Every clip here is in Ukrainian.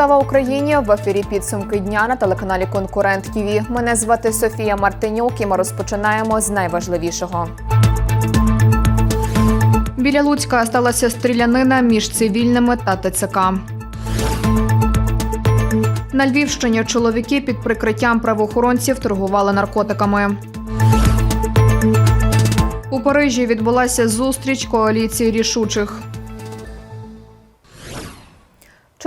Слава Україні! В ефірі підсумки дня на телеканалі Конкурент ТІВІ. Мене звати Софія Мартинюк і ми розпочинаємо з найважливішого. Біля Луцька сталася стрілянина між цивільними та ТЦК. На Львівщині чоловіки під прикриттям правоохоронців торгували наркотиками. У Парижі відбулася зустріч коаліції рішучих.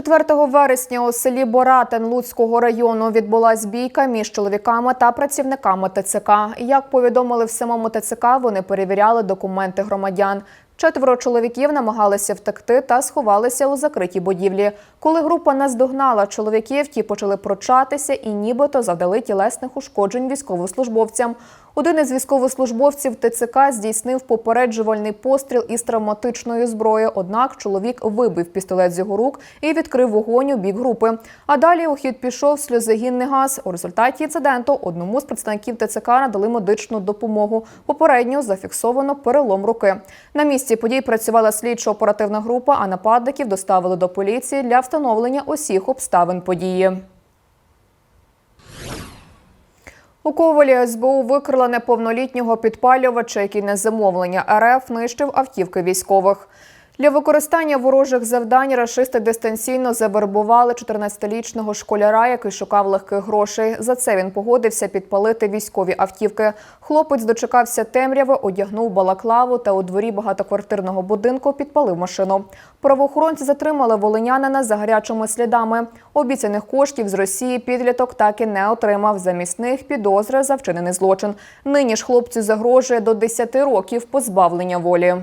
4 вересня у селі Боратин Луцького району відбулась бійка між чоловіками та працівниками ТЦК. Як повідомили в самому ТЦК, вони перевіряли документи громадян. Четверо чоловіків намагалися втекти та сховалися у закритій будівлі. Коли група наздогнала чоловіків, ті почали прочатися і нібито завдали тілесних ушкоджень військовослужбовцям. Один із військовослужбовців ТЦК здійснив попереджувальний постріл із травматичної зброї. Однак чоловік вибив пістолет з його рук і відкрив вогонь у бік групи. А далі у хід пішов сльозогінний газ. У результаті інциденту одному з представників ТЦК надали медичну допомогу. Попередньо зафіксовано перелом руки. На місці подій працювала слідчо-оперативна група, а нападників доставили до поліції для встановлення усіх обставин події. У Ковалі СБУ викрила неповнолітнього підпалювача, який на замовлення РФ нищив автівки військових. Для використання ворожих завдань рашисти дистанційно завербували 14-річного школяра, який шукав легких грошей. За це він погодився підпалити військові автівки. Хлопець дочекався темряви, одягнув балаклаву та у дворі багатоквартирного будинку підпалив машину. Правоохоронці затримали волинянина за гарячими слідами. Обіцяних коштів з Росії підліток так і не отримав. Замість них підозри за вчинений злочин. Нині ж хлопцю загрожує до 10 років позбавлення волі.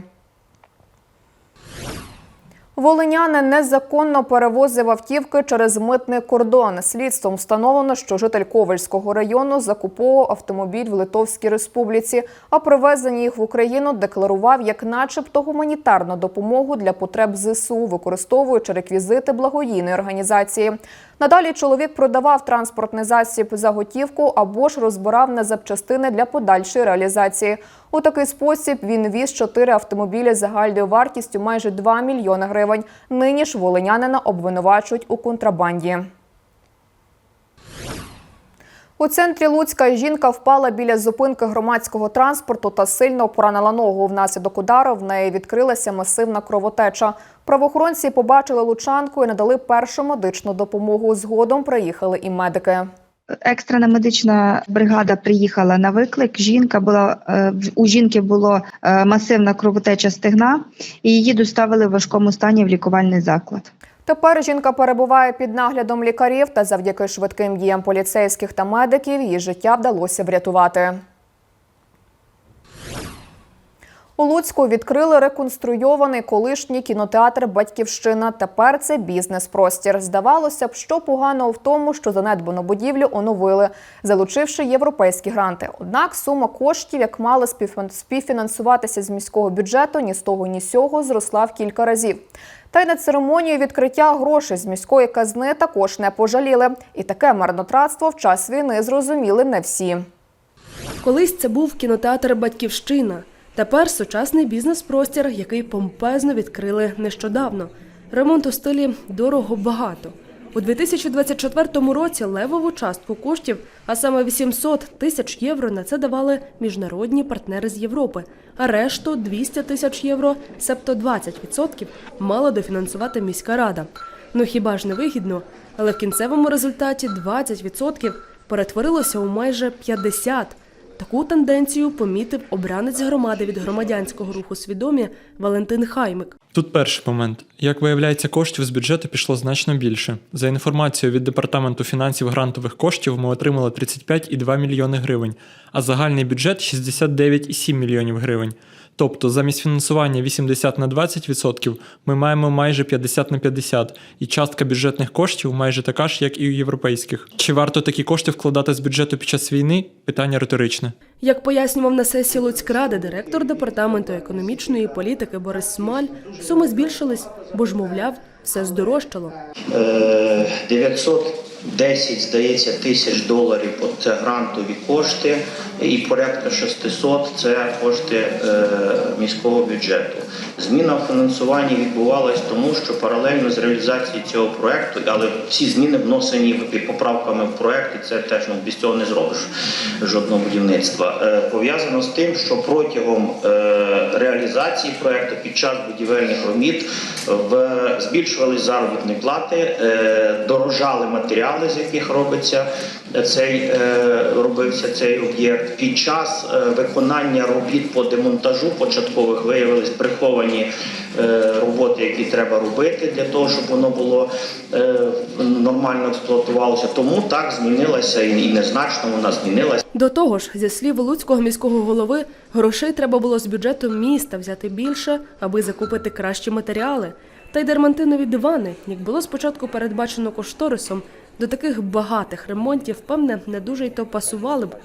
Волинянин незаконно перевозив автівки через митний кордон. Слідством встановлено, що житель Ковальського району закуповував автомобіль в Литовській республіці, а привезення їх в Україну декларував як начебто гуманітарну допомогу для потреб ЗСУ, використовуючи реквізити благодійної організації. Надалі чоловік продавав транспортний засіб за готівку або ж розбирав на запчастини для подальшої реалізації. У такий спосіб він віз чотири автомобілі загальною вартістю майже 2 мільйони гривень. Нині ж волинянина обвинувачують у контрабанді. У центрі Луцька жінка впала біля зупинки громадського транспорту та сильно поранила ногу. Внаслідок удару в неї відкрилася масивна кровотеча. Правоохоронці побачили лучанку і надали першу медичну допомогу. Згодом приїхали і медики. Екстрена медична бригада приїхала на виклик. Жінка була е, у жінки було е, масивна кровотеча стегна, і її доставили в важкому стані в лікувальний заклад. Тепер жінка перебуває під наглядом лікарів та завдяки швидким діям поліцейських та медиків її життя вдалося врятувати. У Луцьку відкрили реконструйований колишній кінотеатр Батьківщина. Тепер це бізнес-простір. Здавалося б, що поганого в тому, що занедбану будівлю оновили, залучивши європейські гранти. Однак сума коштів, як мала співфін- співфінансуватися з міського бюджету, ні з того, ні з сього зросла в кілька разів. Та й на церемонію відкриття грошей з міської казни також не пожаліли. І таке марнотратство в час війни зрозуміли не всі. Колись це був кінотеатр Батьківщина. Тепер сучасний бізнес-простір, який помпезно відкрили нещодавно. Ремонт у стилі дорого багато. У 2024 році левову частку коштів, а саме 800 тисяч євро, на це давали міжнародні партнери з Європи, а решту 200 тисяч євро, себто 20%, мала дофінансувати міська рада. Ну хіба ж не вигідно? Але в кінцевому результаті 20% перетворилося у майже 50%. Таку тенденцію помітив обранець громади від громадянського руху свідомі Валентин Хаймик. Тут перший момент. Як виявляється, коштів з бюджету пішло значно більше. За інформацією від департаменту фінансів грантових коштів ми отримали 35,2 мільйони гривень, а загальний бюджет 69,7 мільйонів гривень. Тобто замість фінансування 80 на 20% ми маємо майже 50 на 50, і частка бюджетних коштів майже така ж, як і у європейських. Чи варто такі кошти вкладати з бюджету під час війни? Питання риторичне. Як пояснював на сесії Луцькради директор департаменту економічної політики Борис Смаль, суми збільшились, бо ж, мовляв, все здорожчало. Е, 910, здається, тисяч доларів от грантові кошти. І порядка 600 – це кошти е, міського бюджету. Зміна в фінансуванні відбувалась тому, що паралельно з реалізацією цього проекту, але всі зміни вносені поправками в проект, і це теж ну, без цього не зробиш жодного будівництва. Е, Пов'язано з тим, що протягом е, реалізації проекту під час будівельних робіт в збільшувались заробітні плати, дорожали матеріали, з яких робиться цей е, робився цей об'єкт. Під час е, виконання робіт по демонтажу початкових виявились приховані е, роботи, які треба робити для того, щоб воно було нормально експлуатувалося. Тому так змінилася і незначно вона змінилася. До того ж, зі слів Луцького міського голови, грошей треба було з бюджету міста взяти більше, аби закупити кращі матеріали. Та й дермантинові дивани, як було спочатку передбачено кошторисом, до таких багатих ремонтів, певне, не дуже й то пасували б.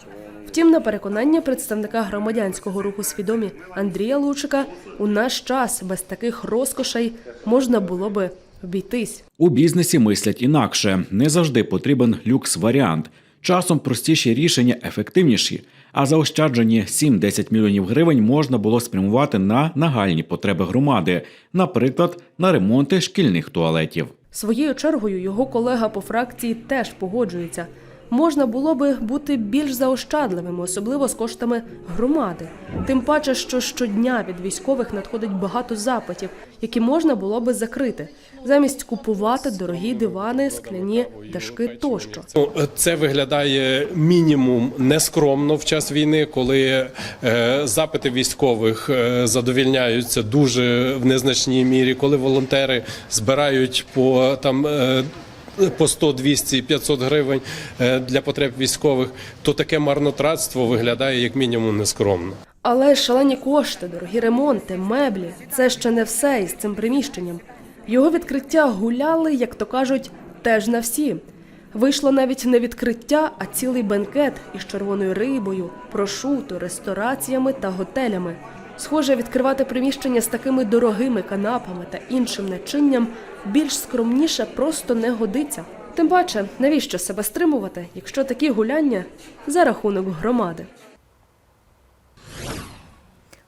Втім, на переконання представника громадянського руху свідомі Андрія Лучика, у наш час без таких розкошей можна було би обійтись. У бізнесі мислять інакше. Не завжди потрібен люкс-варіант. Часом простіші рішення ефективніші, а заощаджені 7-10 мільйонів гривень можна було спрямувати на нагальні потреби громади, наприклад, на ремонти шкільних туалетів. Своєю чергою його колега по фракції теж погоджується. Можна було би бути більш заощадливими, особливо з коштами громади. Тим паче, що щодня від військових надходить багато запитів, які можна було би закрити, замість купувати дорогі дивани, скляні дашки тощо. Ну, Це виглядає мінімум нескромно в час війни, коли е, запити військових е, задовільняються дуже в незначній мірі, коли волонтери збирають по там. е, по 100, 200, 500 гривень для потреб військових, то таке марнотратство виглядає як мінімум нескромно. Але шалені кошти, дорогі ремонти, меблі це ще не все із цим приміщенням. Його відкриття гуляли, як то кажуть, теж на всі. Вийшло навіть не відкриття, а цілий бенкет із червоною рибою, прошуто, рестораціями та готелями. Схоже, відкривати приміщення з такими дорогими канапами та іншим начинням більш скромніше просто не годиться. Тим паче, навіщо себе стримувати, якщо такі гуляння за рахунок громади?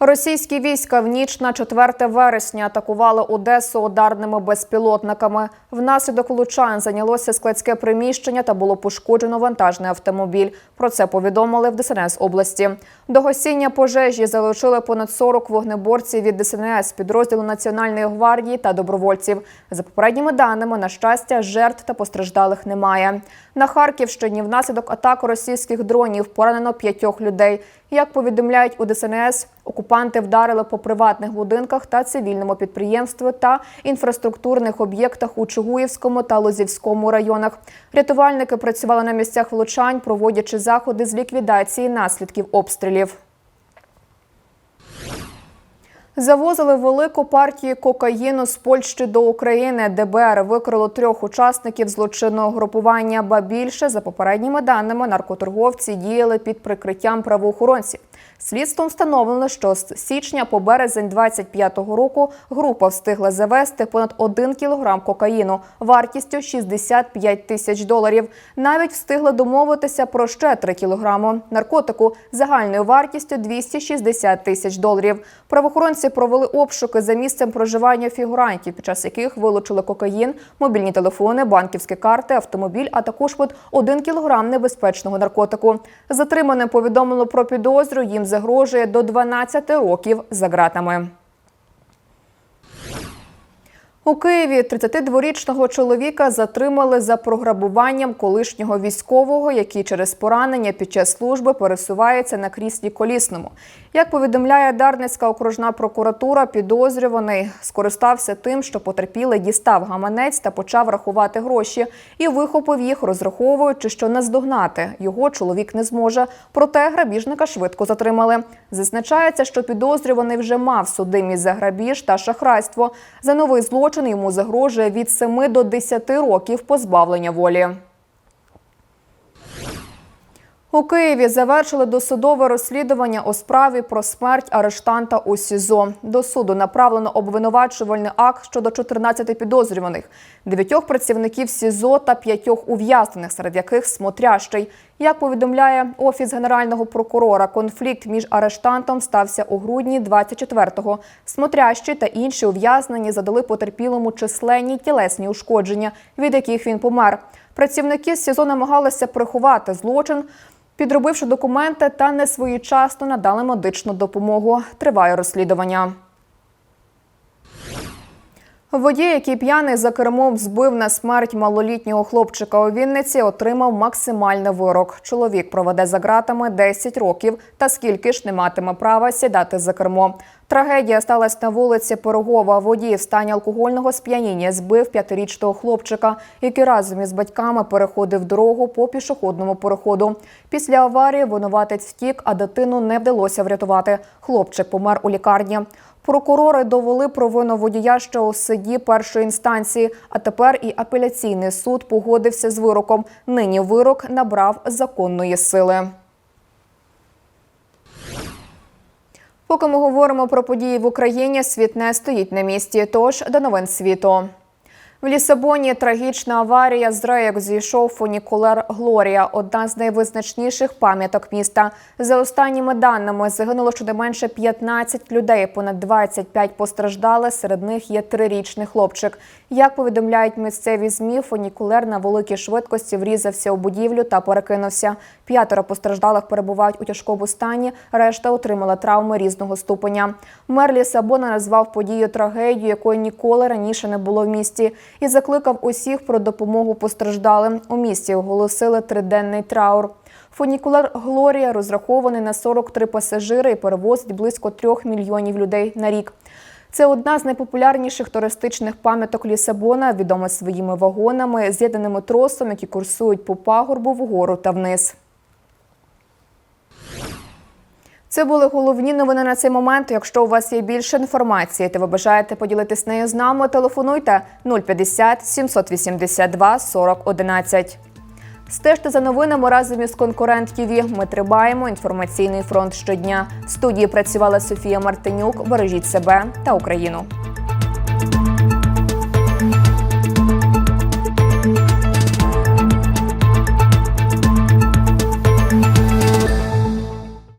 Російські війська в ніч на 4 вересня атакували Одесу ударними безпілотниками. Внаслідок влучань зайнялося складське приміщення та було пошкоджено вантажний автомобіль. Про це повідомили в ДСНС області. До гасіння пожежі залучили понад 40 вогнеборців від ДСНС, підрозділу Національної гвардії та добровольців. За попередніми даними, на щастя, жертв та постраждалих немає. На Харківщині внаслідок атак російських дронів поранено п'ятьох людей. Як повідомляють у ДСНС, окупанти вдарили по приватних будинках та цивільному підприємстві та інфраструктурних об'єктах у Чугуївському та Лозівському районах. Рятувальники працювали на місцях влучань, проводячи заходи з ліквідації наслідків обстрілів. Завозили велику партію кокаїну з Польщі до України. ДБР викрило трьох учасників злочинного групування. Ба більше за попередніми даними наркоторговці діяли під прикриттям правоохоронців. Слідством встановлено, що з січня по березень 25-го року група встигла завести понад 1 кілограм кокаїну вартістю 65 тисяч доларів. Навіть встигла домовитися про ще 3 кілограми наркотику загальною вартістю 260 тисяч доларів. Правоохоронці провели обшуки за місцем проживання фігурантів, під час яких вилучили кокаїн, мобільні телефони, банківські карти, автомобіль, а також під 1 кілограм небезпечного наркотику. Затриманим повідомило про підозру. Їм загрожує до 12 років за ґратами. У Києві 32-річного чоловіка затримали за програбуванням колишнього військового, який через поранення під час служби пересувається на кріслі колісному. Як повідомляє Дарницька окружна прокуратура, підозрюваний скористався тим, що потерпілий дістав гаманець та почав рахувати гроші і вихопив їх, розраховуючи, що наздогнати його чоловік не зможе. Проте грабіжника швидко затримали. Зазначається, що підозрюваний вже мав судимість за грабіж та шахрайство. За новий злочин йому загрожує від 7 до 10 років позбавлення волі. У Києві завершили досудове розслідування у справі про смерть арештанта у СІЗО. До суду направлено обвинувачувальний акт щодо 14 підозрюваних, дев'ятьох працівників СІЗО та п'ятьох ув'язнених, серед яких смотрящий. Як повідомляє офіс генерального прокурора, конфлікт між арештантом стався у грудні 24-го. Смотрящі та інші ув'язнені задали потерпілому численні тілесні ушкодження, від яких він помер. Працівники СІЗО намагалися приховати злочин, підробивши документи та несвоєчасно надали медичну допомогу. Триває розслідування. Водій, який п'яний за кермом збив на смерть малолітнього хлопчика у Вінниці, отримав максимальний вирок. Чоловік проведе за ґратами 10 років та скільки ж не матиме права сідати за кермо. Трагедія сталася на вулиці Пирогова. Водій в стані алкогольного сп'яніння збив п'ятирічного хлопчика, який разом із батьками переходив дорогу по пішохідному переходу. Після аварії винуватець втік, а дитину не вдалося врятувати. Хлопчик помер у лікарні. Прокурори довели провину водія ще у суді першої інстанції, а тепер і апеляційний суд погодився з вироком. Нині вирок набрав законної сили. Поки ми говоримо про події в Україні, світ не стоїть на місці. Тож до новин світу. В Лісабоні трагічна аварія з рейок зійшов фунікулер Глорія, одна з найвизначніших пам'яток міста. За останніми даними загинуло щонайменше 15 людей, понад 25 постраждали. Серед них є трирічний хлопчик. Як повідомляють місцеві змі, фунікулер на великій швидкості врізався у будівлю та перекинувся. П'ятеро постраждалих перебувають у тяжкому стані. Решта отримала травми різного ступеня. Мер Лісабона назвав подію трагедією, якої ніколи раніше не було в місті, і закликав усіх про допомогу постраждалим. У місті оголосили триденний траур. Фунікулер Глорія розрахований на 43 пасажири і перевозить близько трьох мільйонів людей на рік. Це одна з найпопулярніших туристичних пам'яток Лісабона, відома своїми вагонами, з'єднаними тросом, які курсують по пагорбу вгору та вниз. Це були головні новини на цей момент. Якщо у вас є більше інформації, та ви бажаєте поділитись нею з нами, телефонуйте 050 782 40 11. Стежте за новинами разом із конкурент ТІВІ. Ми тримаємо інформаційний фронт щодня. В студії працювала Софія Мартинюк. Бережіть себе та Україну.